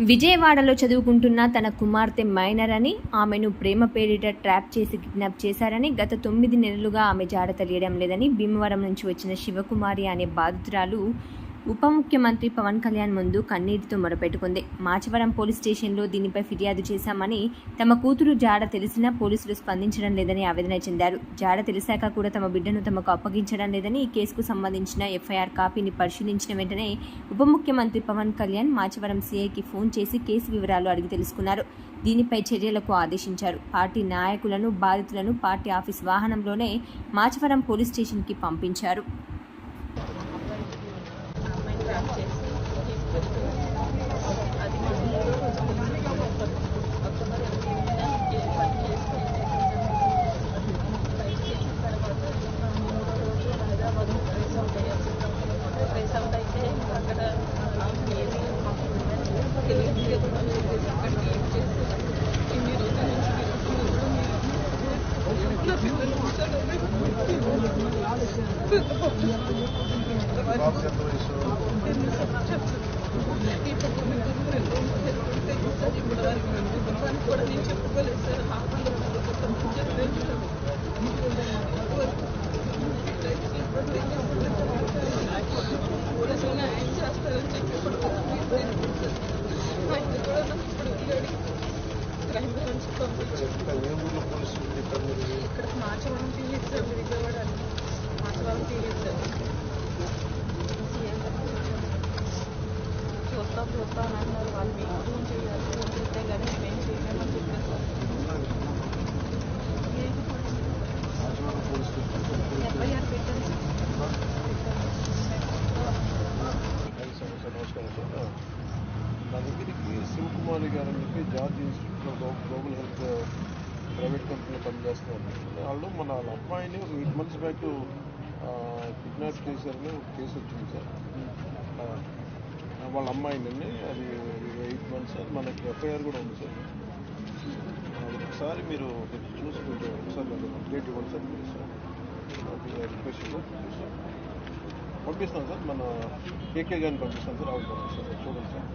విజయవాడలో చదువుకుంటున్న తన కుమార్తె మైనర్ అని ఆమెను ప్రేమ పేరిట ట్రాప్ చేసి కిడ్నాప్ చేశారని గత తొమ్మిది నెలలుగా ఆమె జాడ తెలియడం లేదని భీమవరం నుంచి వచ్చిన శివకుమారి అనే బాధితురాలు ఉప ముఖ్యమంత్రి పవన్ కళ్యాణ్ ముందు కన్నీటితో మొరపెట్టుకుంది. మాచవరం పోలీస్ స్టేషన్లో దీనిపై ఫిర్యాదు చేశామని తమ కూతురు జాడ తెలిసినా పోలీసులు స్పందించడం లేదని ఆవేదన చెందారు. జాడ తెలిసాక కూడా తమ బిడ్డను తమకు అప్పగించడం లేదని ఈ కేసుకు సంబంధించిన ఎఫ్ఐఆర్ కాపీని పరిశీలించిన వెంటనే ఉప ముఖ్యమంత్రి పవన్ కళ్యాణ్ మాచవరం సీఐకి ఫోన్ చేసి కేసు వివరాలు అడిగి తెలుసుకున్నారు. దీనిపై చర్యలకు ఆదేశించారు. పార్టీ నాయకులను బాధితులను పార్టీ ఆఫీస్ వాహనంలోనే మాచవరం పోలీస్ స్టేషన్కి పంపించారు. ఇప్పుడు చూస్తాం చూస్తాం అని అన్నారు వాళ్ళు మీకు ఫోన్ చేయాలి ఫోన్ చేస్తే కానీ మేమేం చేయలేమని చెప్పారు సార్ రాజవాడ పోలీసులు ఎఫ్ఐఆర్ పెట్టారు ఐదు సంవత్సరాలు నమస్కారం సార్ నా దగ్గరికి శివకుమారి గారు అని చెప్పి జార్జ్ ఇన్స్టిట్యూట్లో గ్లో- గ్లోబల్ హెల్త్ ప్రైవేట్ కంపెనీలో పనిచేస్తున్నారు వాళ్ళు మన వాళ్ళ అమ్మాయిని ఒక ఎయిట్ మంత్స్ బ్యాక్ కిడ్నాప్ చేశారని ఒక కేసు వచ్చింది సార్ ఆ, వాళ్ళ అమ్మాయిందండి అది ఎయిట్ మంత్స్ సార్ మనకి ఎఫ్ఐఆర్ కూడా ఉంది సార్. ఒకసారి మీరు చూసి కొంచెం ఒకసారి నాకు అప్డేట్ ఇవ్వండి సార్ ప్లీజ్ సార్. అది రిక్వెస్ట్ సార్. పంపిస్తాను సార్ మన కేకే గారిని పంపిస్తాను సార్ ఆవిడ సార్ చూడండి సార్.